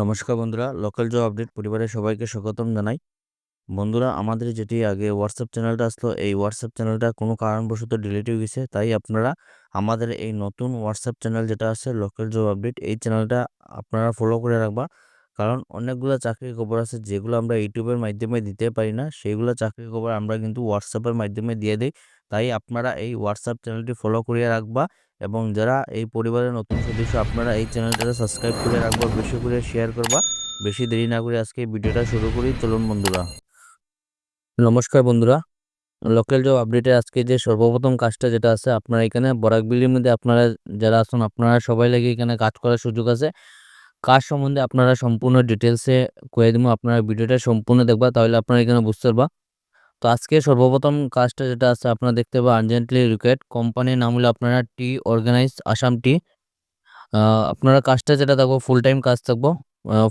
নমস্কার বন্ধুরা local job update পরিবারের সবাইকে স্বাগতম জানাই। বন্ধুরা, আমাদের যেটি আগে হোয়াটসঅ্যাপ চ্যানেলটা আসলো, এই হোয়াটসঅ্যাপ চ্যানেলটা কোনো কারণবশত ডিলিট হয়ে গেছে। তাই আপনারা আমাদের এই নতুন হোয়াটসঅ্যাপ চ্যানেল যেটা আছে লোকাল জব আপডেট এই চ্যানেলটা আপনারা ফলো করে রাখবা। কারণ অনেকগুলো চাকরির খবর আছে, যেগুলো আমরা ইউটিউবের মাধ্যমে দিতে পারি না, সেইগুলো চাকরির খবর আমরা কিন্তু হোয়াটসঅ্যাপের মাধ্যমে দিয়ে দিই। তাই আপনারা এই হোয়াটসঅ্যাপ চ্যানেলটি ফলো করিয়ে রাখবা। এবং যারা এই পরিবারের নতুন সদস্য, আপনারা এই চ্যানেলটাকে সাবস্ক্রাইব করে রাখবা, বেশি করে শেয়ার করবা। বেশি দেরি না করে আজকে ভিডিওটা শুরু করি। চলুন বন্ধুরা। নমস্কার বন্ধুরা। লোকাল জব আপডেটে আজকে যে সর্বপ্রথম কাজটা যেটা আছে, আপনারা এখানে বরাক বরাকবিলির মধ্যে আপনারা যারা আছেন, আপনারা সবাই লাগে এখানে কাজ করার সুযোগ আছে। কাজ সম্বন্ধে আপনারা সম্পূর্ণ ডিটেলসে কয়ে দিব। আপনারা ভিডিওটা সম্পূর্ণ দেখবা, তাহলে আপনারা এখানে বুঝতে পারবা। তো আজকে সর্বপ্রথম কাজটা যেটা আছে, আপনারা দেখতে পাবেন আর্জেন্টলি রিকোয়েড কোম্পানির নাম হলো আপনারা টি অর্গানাইজ আসাম টি আপনারা কাজটা যেটা থাকব ফুল টাইম কাজ থাকব।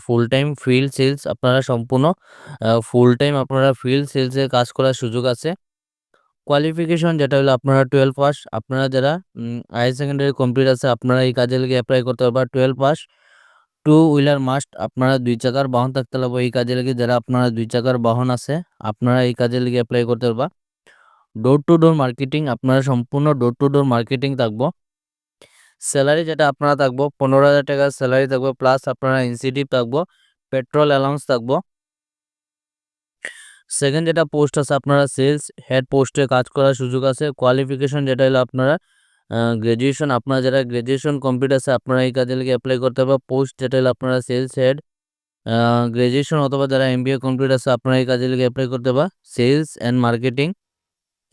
ফুল টাইম ফিল্ড সেলস আপনারা সম্পূর্ণ ফুল টাইম আপনারা ফিল্ড সেলসে কাজ করার সুযোগ আছে। কোয়ালিফিকেশন যেটা হলো, আপনারা টুয়েলভ পাস আপনারা যারা হায়ার সেকেন্ডারি কমপ্লিট আছে, আপনারা এই কাজে লেগে অ্যাপ্লাই করতে পারবেন twelve pass two wheeler must আপনারা দুই চাকার বাহন থাকতে লাগবে এই কাজে লেগে যারা আপনারা দুই চাকার বাহন আছে, আপনারা এই কাজে লেগে অ্যাপ্লাই করতে পারবা। ডোর টু ডোর মার্কেটিং আপনারা সম্পূর্ণ ডোর টু ডোর মার্কেটিং থাকব। স্যালারি যেটা আপনারা থাকব, পনেরো হাজার টাকার স্যালারি থাকব প্লাস আপনারা ইনসেন্টিভ থাকব পেট্রোল অ্যালাউন্স থাকব। সেকেন্ড যেটা পোস্ট আছে, আপনারা সেলস হেড পোস্টে কাজ করার সুযোগ আছে কোয়ালিফিকেশন যেটা হলো আপনারা গ্র্যাজুয়েশন আপনারা যারা গ্র্যাজুয়েশন কমপ্লিট আছে, আপনারা এই কাজে লেগে অ্যাপ্লাই করতে হবে। পোস্ট যেটা হলো আপনারা সেলস হেড গ্র্যাজুয়েশন অথবা যারা এম কমপ্লিট আছে, আপনারা এই কাজে লেগে অ্যাপ্লাই করতে হবে। Sales and marketing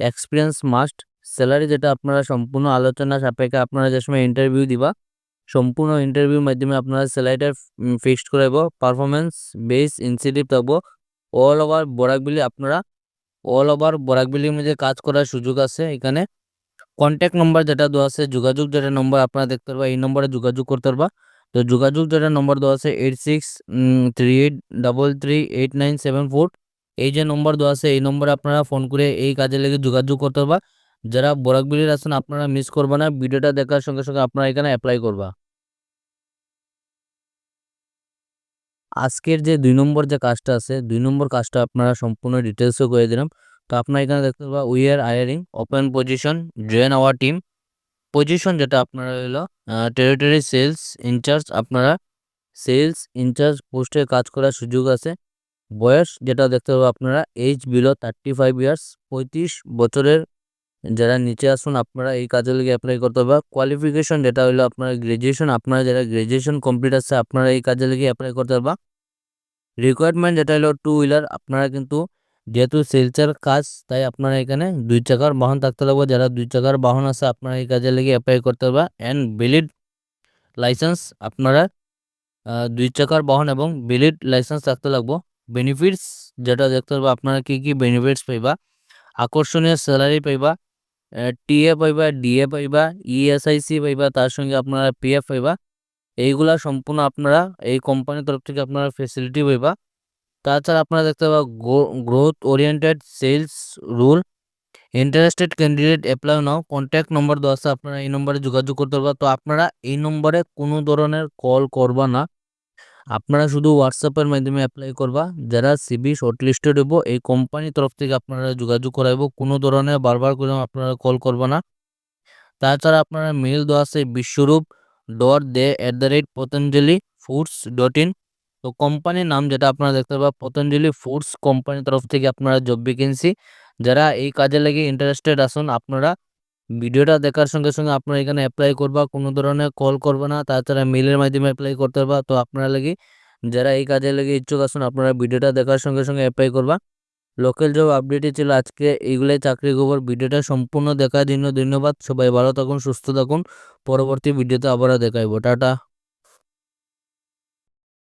experience must salary যেটা আপনারা সম্পূর্ণ আলোচনা সাপেক্ষে আপনারা যে সময় ইন্টারভিউ দিবা, সম্পূর্ণ ইন্টারভিউর মাধ্যমে আপনারা স্যালারিটা ফিক্সড করাইব পারফরমেন্স বেস ইনসেন্টিভ থাকব অল ওভার বরাকবিলি আপনারা অল ওভার বরাকবিলির মধ্যে কাজ করার সুযোগ আছে এখানে। কন্ট্যাক্ট নম্বর যেটা দেওয়া আছে, যোগাযোগ যেটা নম্বর আপনারা দেখতে পারবা, এই নম্বরে যোগাযোগ করতে পারবা। তো যোগাযোগ যেটা নম্বর দেওয়া আছে eight six three eight double three eight nine seven four এই যে নম্বর দেওয়া আছে, এই নম্বরে আপনারা ফোন করে এই কাজে লেগে যোগাযোগ করতে পারবা। যারা বরাকবিলির আছেন, আপনারা মিস করবা না, ভিডিওটা দেখার সঙ্গে সঙ্গে আপনারা এখানে অ্যাপ্লাই করবা। আজকের যে দুই নম্বর যে কাজটা আছে, দুই নম্বর কাজটা আপনারা সম্পূর্ণ ডিটেলসও করে দিলাম। তো আপনারা এখানে দেখতে পাবা we are hiring open position join our team position যেটা আপনারা হলো টেরিটরি সেলস ইনচার্জ আপনারা সেলস ইনচার্জ পোস্টে কাজ করার সুযোগ আছে। বয়স যেটা দেখতে পাবো আপনারা age below thirty five years পঁয়ত্রিশ বছরের যারা নিচে আসুন, আপনারা এই কাজে লেগে অ্যাপ্লাই করতে হবে কোয়ালিফিকেশন যেটা হলো, আপনারা গ্রাজুয়েশন আপনারা যারা গ্রাজুয়েশন কমপ্লিট আছে, আপনারা এই কাজে লেগে অ্যাপ্লাই করতে পারবা রিকোয়ারমেন্ট যেটা হলো টু হুইলার আপনারা কিন্তু যেহেতু সেলসের কাজ, তাই আপনারা এখানে দুই চাকার বাহন থাকতে লাগবে। যারা দুই চাকার বাহন আছে, আপনারা এই কাজে লেগে অ্যাপ্লাই করতে পারবা অ্যান্ড ভ্যালিড লাইসেন্স আপনারা দুই চাকার বাহন এবং ভ্যালিড লাইসেন্স থাকতে লাগবো। বেনিফিটস যেটা দেখতে পারবা আপনারা কী কী বেনিফিটস পাইবা? আকর্ষণীয় স্যালারি পাইবা টিএ পাইবা, ডিএ পাইবা ইএসআইসি পাইবা, তার সঙ্গে আপনারা পিএফ পাইবা। এইগুলা সম্পূর্ণ আপনারা, এই কোম্পানির তরফ থেকে আপনারা ফেসিলিটি পাইবা। তাছাড়া আপনারা দেখতে পাবা growth oriented sales role. Interested candidate apply now. Contact number দেওয়া আছে, আপনারা এই নম্বরে যোগাযোগ করতে পারবা। তো আপনারা এই নম্বরে কোনো ধরনের কল করবা না। আপনারা শুধু হোয়াটসঅ্যাপের মাধ্যমে অ্যাপ্লাই করবা। যারা সিবি শর্টলিস্টেড হইব, এই কোম্পানির তরফ থেকে আপনারা যোগাযোগ করাইব। কোনো ধরনের বারবার করে আপনারা কল করবা না। তাছাড়া আপনারা মেল দেওয়া আছে Biswarup dot De at the rate Patanjali foods dot in তো কোম্পানির নাম যেটা আপনারা দেখতে পাবেন পতঞ্জলি ফুডস কোম্পানির তরফ থেকে আপনারা জব ভ্যাকেন্সি যারা এই কাজে লেগে ইন্টারেস্টেড আসুন আপনারা ভিডিওটা দেখার সঙ্গে সঙ্গে আপনারা এখানে অ্যাপ্লাই করবা, কোনো ধরনের কল করবে না, তাছাড়া মেলের মাধ্যমে অ্যাপ্লাই করতে পারবা, তো আপনারা লাগি যারা এই কাজে লেগে ইচ্ছুক আসুন আপনারা ভিডিওটা দেখার সঙ্গে সঙ্গে অ্যাপ্লাই করবা। লোকাল জব আপডেটই ছিল আজকে এইগুলাই, চাকরি খবর, ভিডিওটা সম্পূর্ণ দেখার জন্য ধন্যবাদ, সবাই ভালো থাকুন, সুস্থ থাকুন, পরবর্তী ভিডিওতে আবারও দেখাইব, টাটা।